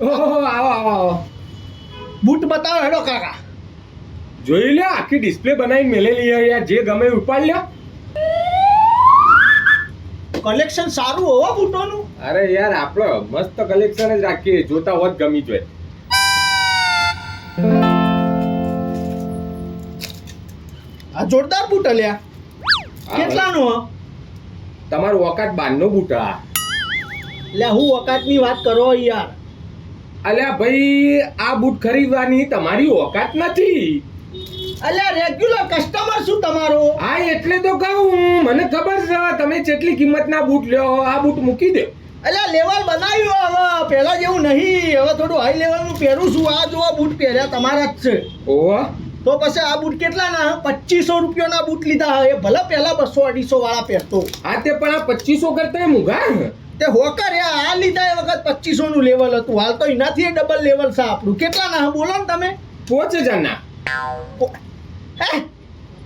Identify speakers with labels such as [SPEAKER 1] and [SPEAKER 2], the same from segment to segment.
[SPEAKER 1] ઓહો આવો આવો આવો.
[SPEAKER 2] બૂટ બતાવો હેડો કાકા.
[SPEAKER 1] જોઈ લે આખી ડિસ્પ્લે બનાવીને મેલેલી યાર જે ગમે ઉપાડ લે
[SPEAKER 2] કલેક્શન સારું હોવા બૂટોનું?
[SPEAKER 1] અરે યાર આપણો મસ્ત કલેક્શન જ રાખીએ. જોતા હોત ગમી જોઈએ
[SPEAKER 2] આ જોરદાર બૂટ અલ્યા. કેટલાનું
[SPEAKER 1] તમારું ઓકાત બારનો આ
[SPEAKER 2] એટલે હું વકાતની વાત કરો યાર.
[SPEAKER 1] અલ્યા ભાઈ આ બૂટ ખરીદવાની તમારી ઓકાત નથી.
[SPEAKER 2] અલ્યા રેગ્યુલર કસ્ટમર શું તમારો?
[SPEAKER 1] હા એટલે તો કહું મને ખબર છે તમે જેટલી કિંમતના બૂટ લ્યો આ બૂટ મૂકી દે.
[SPEAKER 2] અલ્યા લેવલ બનાવ્યું હવે પહેલા જેવું નહીં હવે થોડું હાઈ લેવલનું પહેરું છું. આ જો બૂટ પહેર્યા તમારા જ છે.
[SPEAKER 1] ઓહો.
[SPEAKER 2] તો પછી આ બૂટ કેટલાના? પચીસો રૂપિયાના બૂટ લીધા હે. ભલે પહેલા બસો અઢીસો વાળા પહેરતો.
[SPEAKER 1] આ તે પણ આ પચીસો કરતા મૂંઘા.
[SPEAKER 2] તે હોકર હે આ લીધા એ વખત પચીસો નું લેવલ હતું. હાલ તો એનાથી ડબલ લેવલ છે આપણું. કેટલાના ના બોલો ને તમે.
[SPEAKER 1] પોચ હજારના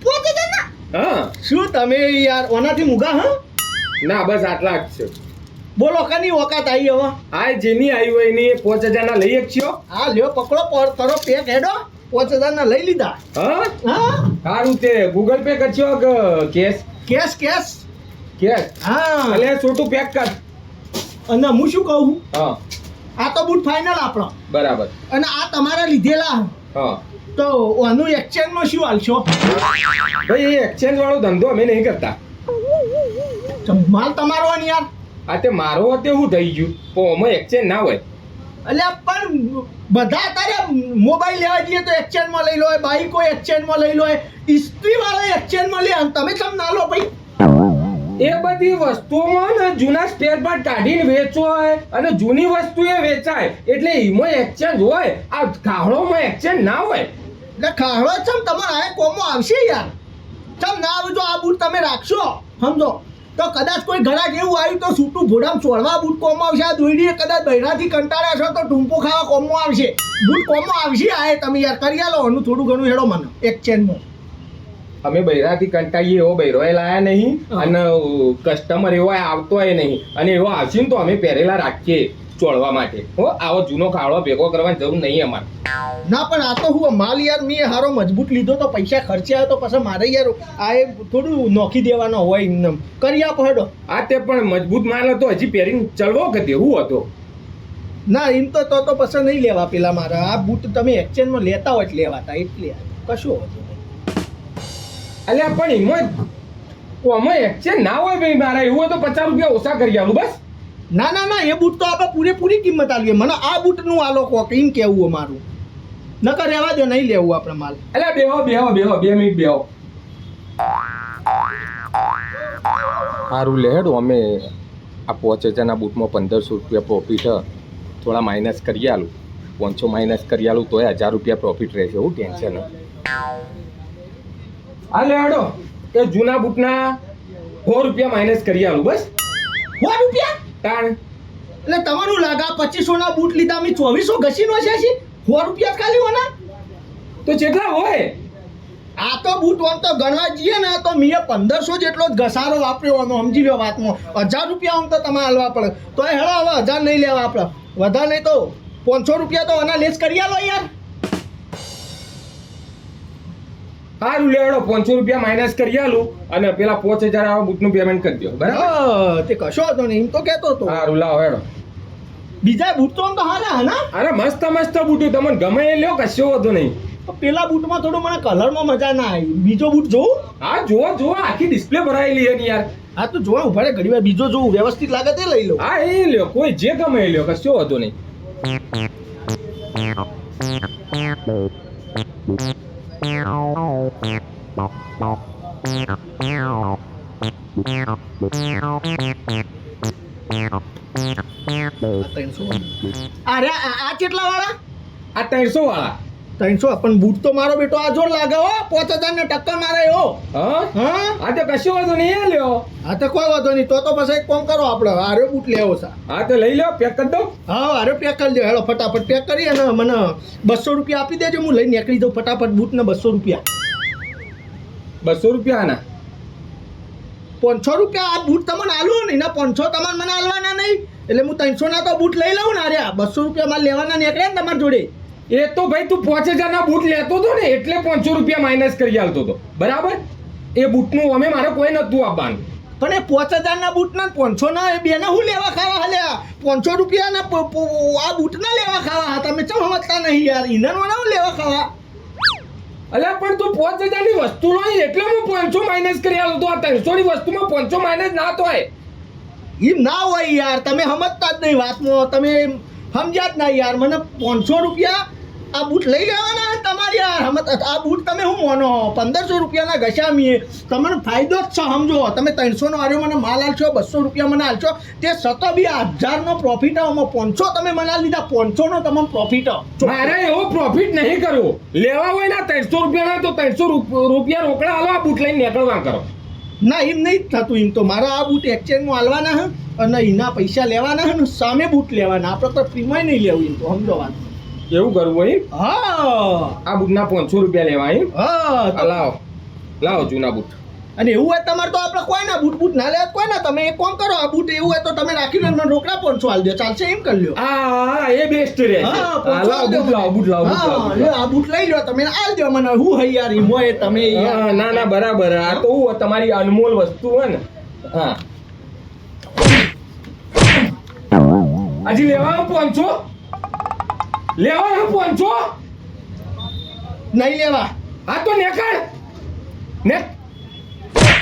[SPEAKER 2] પોચ હજારના?
[SPEAKER 1] હા.
[SPEAKER 2] શું તમે યાર ઓનાથી મૂગા હા?
[SPEAKER 1] ના બસ આટલા જ છે.
[SPEAKER 2] બોલો કની ઓકાત આવી હવે?
[SPEAKER 1] આ જેની આવી હોય એની પોચ હજારના લઈ શકશો
[SPEAKER 2] હા લ્યો પકડો પર તરો પેક હેડો. પાંચ હજારના લઈ લીધા.
[SPEAKER 1] હા?
[SPEAKER 2] હા?
[SPEAKER 1] સારું તે. ગૂગલ પે કરશો કેશ.
[SPEAKER 2] Cash cash.
[SPEAKER 1] કેશ?
[SPEAKER 2] હા.
[SPEAKER 1] એટલે છોટું પેક કર.
[SPEAKER 2] અને હું શું કહું?
[SPEAKER 1] હા.
[SPEAKER 2] આ તો બૂટ ફાઇનલ આપણો.
[SPEAKER 1] બરાબર.
[SPEAKER 2] અને આ તમારા લીધેલા.
[SPEAKER 1] હા.
[SPEAKER 2] તો આનું એક્સચેન્જમાં શું હાલશો?
[SPEAKER 1] ભાઈ એ એક્સચેન્જ વાળો ધંધો અમે નહીં કરતા.
[SPEAKER 2] માલ તમારો ને યાર.
[SPEAKER 1] આ તે મારો તે હું થઈ ગયું. પણ અમે એક્સચેન્જ ના હોય.
[SPEAKER 2] એટલે પણ બધા અત્યારે મોબાઈલ લેવા જઈએ તો એક્સચેન્જમાં લઈ લો બાઈકો એક્સચેન્જમાં લઈ લો ઇસ્ત્રી વાળા એક્સચેન્જમાં લે. અને તમે કેમ ના લો ભાઈ?
[SPEAKER 1] એ બધી વસ્તુઓમાં ને જૂના સ્પેર પાર્ટ કાઢીને વેચવો હોય અને જૂની વસ્તુ એ વેચાય એટલે એમાં એક્સચેન્જ હોય આ કાહળોમાં એક્સચેન્જ ના હોય.
[SPEAKER 2] એટલે ખાડો ચમ તમારા આ કોમો આવશે યાર. ચમ ના આવે તો આ બૂટ તમે રાખશો સમજો? તો કદાચ કોઈ ઘરાક એવું આવ્યું તો સૂટું ભોડામ ચોળવા બૂટ કોમો આવશે, આ દોઈડીએ કદાચ બૈરાથી કંટાળ્યા છો તો ટૂંપો ખાવા કોમો આવશે. બૂટ કોમો આવશે? આ તમે યાર કરી આલો એનું થોડું ઘણું હેડો મને એક્સચેન્જમાં
[SPEAKER 1] અમે બૈરાથી કંટાઈએ એવો બૈરો એ લાયા નહીં અને કસ્ટમર એવો આવતો એ નહીં. અને એવો આવશે ને તો અમે પહેરેલા રાખીએ ચોળવા માટે. હો આવો જૂનો કાળો ભેગો કરવાની જરૂર નહીં અમારે.
[SPEAKER 2] ના પણ આ તો હું માલ યાર મેં હારો મજબૂત લીધો તો પૈસા ખર્ચ્યા તો પછી મારે યાર આ એ થોડું નોખી દેવાનો હોય એમને કરી આપો હેડો.
[SPEAKER 1] આ તે પણ મજબૂત માલ હતો હજી પહેરીને ચડવો કે તેવું હતો?
[SPEAKER 2] ના એમ તો તો તો પછી નહીં લેવા પેલા મારા. આ બૂટ તમે એક્સચેન્જમાં લેતા હોય લેવાતા એટલે કશું હોતું.
[SPEAKER 1] અલ્યા પણ એમાં આમાં એક્સચેન્જ ના હોય ભાઈ મારા એવું હોય તો પચાસ રૂપિયા ઓછા કરી આલું બસ.
[SPEAKER 2] ના ના ના એ બૂટ તો આપણે પૂરેપૂરી કિંમત આલીએ મને આ બૂટનું આ લોકો એમ કેવું અમારું નકર રહેવા દો નહીં લેવું આપણે માલ.
[SPEAKER 1] એટલે બેહો બેહો બેહો બે મિનિટ બેહો. સારું લેડો અમે આ પાંચ હજારના બૂટમાં પંદરસો રૂપિયા પ્રોફિટ થોડા માઇનસ કરી આલું. પાંચસો માઇનસ કરી આલું તોય હજાર રૂપિયા પ્રોફિટ રહેશે એવું ટેન્શન હા હાડો. એ જૂના બૂટના સો રૂપિયા માઇનસ કરી આલું બસ.
[SPEAKER 2] સો રૂપિયા?
[SPEAKER 1] તાણ.
[SPEAKER 2] એટલે તમારું લાગા પચીસો ના બૂટ લીધા અમે ચોવીસો ઘસીનો છે છી સો રૂપિયા ખાલી હોના?
[SPEAKER 1] તો જેટલા હોય.
[SPEAKER 2] આ તો બૂટ આમ તો ગણવા જઈએ ને તો મેં પંદરસો જેટલો જ ઘસારો વાપર્યો આનો સમજી લો વાતમાં હજાર રૂપિયા આમ તો તમારે હાલવા પડે. તો એ હેળો હવે હજાર નહીં લેવા આપણે. વધારે નહીં તો પાંચસો રૂપિયા તો આના લેસ કરી આલો યાર.
[SPEAKER 1] સારું લેવડો પાંચસો રૂપિયા માઇનસ કરી આલું અને પેલા પાંચ હજાર આવા બૂટનું પેમેન્ટ કરી દો બરાબર?
[SPEAKER 2] તે કશો હતો નહીં એમ તો કહેતો હતો.
[SPEAKER 1] સારું લાવો હેડો.
[SPEAKER 2] બીજા બૂટ તો આમ તો હારા હા
[SPEAKER 1] અરે મસ્ત મસ્ત બૂટું તમને ગમે એ લ્યો કશો હતો નહીં.
[SPEAKER 2] પેલા બૂટમાં થોડું મને કલરમાં મજા ના આવી. બીજો બૂટ જોઉં?
[SPEAKER 1] હા જુઓ જુઓ આખી ડિસ્પ્લે ભરાયેલી છે યાર.
[SPEAKER 2] હા તો જોવા ઊભા રે ઘડી વાર બીજો જોઉં વ્યવસ્થિત લાગે તે લઈ લો.
[SPEAKER 1] હા એ લ્યો કોઈ જે ગમે એ લ્યો કશો હતો નહીં.
[SPEAKER 2] અરે આ આ કેટલા વાળા
[SPEAKER 1] આ ત્રણસો વાળા
[SPEAKER 2] ત્રણસો પણ બૂટ તો મારો બેટો આ જોર લાગે હો. પાંચ હજાર ને ટક્કર મારે એવો
[SPEAKER 1] હા?
[SPEAKER 2] હા?
[SPEAKER 1] હા તો કશો વાંધો નહીં લ્યો.
[SPEAKER 2] હા તો કોઈ વાંધો નહીં. તો તો પછી એક કામ કરો આપણે. આરે બૂટ લેવો છે.
[SPEAKER 1] હા તો લઈ લ્યો પેક કરી દો
[SPEAKER 2] હા આરે પેક કરી દો. હેલો ફટાફટ પેક કરી અને મને બસો રૂપિયા આપી દેજો. હું લઈને નીકળી દઉં ફટાફટ બૂટ ને બસો રૂપિયા.
[SPEAKER 1] બસો રૂપિયા આના
[SPEAKER 2] પાંચસો રૂપિયા આ બૂટ તમને આલું નહીં. ના પાંચસો તમારે મને આલવાના નહીં. એટલે હું ત્રણસો ના તો બૂટ લઈ લઉં ને અરે બસો રૂપિયા મારે લેવાના નીકળ્યા ને તમારી જોડે.
[SPEAKER 1] એ તો ભાઈ તું પાંચ હજારના બૂટ લેતો હતો ને એટલે પાંચસો રૂપિયા માઇનસ કરી આવતો હતો બરાબર? એ બૂટનું અમે મારે કોઈ નતું આપવાનું.
[SPEAKER 2] પણ એ પાંચ હજારના બૂટના પાંચસો ના એ બેના હું લેવા ખાવા હાલ્યા? પાંચસો રૂપિયાના આ બૂટ ના લેવા ખાવા હતા? તમે ચમ સમજતા નહીં યાર? વાળા હું લેવા ખાવા?
[SPEAKER 1] અલ્યા પણ તું પાંચ હજારની વસ્તુ લો એટલે હું પાંચસો માઇનસ કરી આલો તો આ ત્રણસોની વસ્તુમાં પાંચસો માઇનસ ના થાય
[SPEAKER 2] એમ ના હોય યાર તમે સમજતા જ નહીં વાતમાં તમે સમજ્યા જ ના યાર. મને પાંચસો રૂપિયા આ બૂટ લઈ લેવાના તમારે સમજ આ બૂટ તમે શું મોનો? પંદરસો રૂપિયાના ઘસામીએ. તમને ફાયદો જ છે સમજો. તમે ત્રણસોનો આર્યો મને માલ આલશો બસો રૂપિયા મને આલશો. તે સતો બી આ હજારનો પ્રોફિટ આમાં પાંચસો તમે મને આલી લીધા પાંચસોનો તમને પ્રોફિટ
[SPEAKER 1] મારે એવો પ્રોફિટ નહીં કરવો. લેવા હોય ને ત્રણસો રૂપિયાના તો ત્રણસો રૂપિયા રોકડા હાલો આ બૂટ લઈને નીકળવા કરો.
[SPEAKER 2] ના એમ નહીં જ થતું એમ તો. મારા આ બૂટ એક્સચેન્જમાં આલવાના હે અને એના પૈસા લેવાના હે ને સામે બૂટ લેવાના. આપણે તો ફ્રીમાં નહીં લેવું એમ તો. સમજો વાત.
[SPEAKER 1] એવું કરવું હોય
[SPEAKER 2] હા.
[SPEAKER 1] આ બૂટના પાંચસો રૂપિયા લેવા એમ
[SPEAKER 2] હા
[SPEAKER 1] લાવો. લાવો જૂના બૂટ.
[SPEAKER 2] અને એવું હોય તમારે તો આપણે કોઈ ના બૂટ બૂટ ના લે કોઈ ના તમે એક કોમ કરો આ બૂટ એવું હોય તો તમે રાખી લો રોકડા પાંચસો આલ દો. ચાલશે એમ કરી લો
[SPEAKER 1] આ એ બેસ્ટ રહે
[SPEAKER 2] હા,
[SPEAKER 1] હા લાવો બૂટ લાવો બૂટ લાવો
[SPEAKER 2] હા,
[SPEAKER 1] લાવો. લાવો.
[SPEAKER 2] આ બૂટ લઈ લો તમે આલ દો મને. હું હૈયારી મોય તમે
[SPEAKER 1] ના ના બરાબર. આ તો હું તમારી અનમોલ વસ્તુ હોય ને. હા. હજી લેવા પાંચસો? લેવાનો પહોંચો
[SPEAKER 2] નહીં લેવા.
[SPEAKER 1] આ તો નેકળ. ને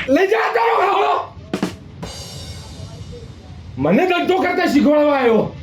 [SPEAKER 1] લઈ જા તારો મને ધંધો કરતા શીખવાડવા આવ્યો.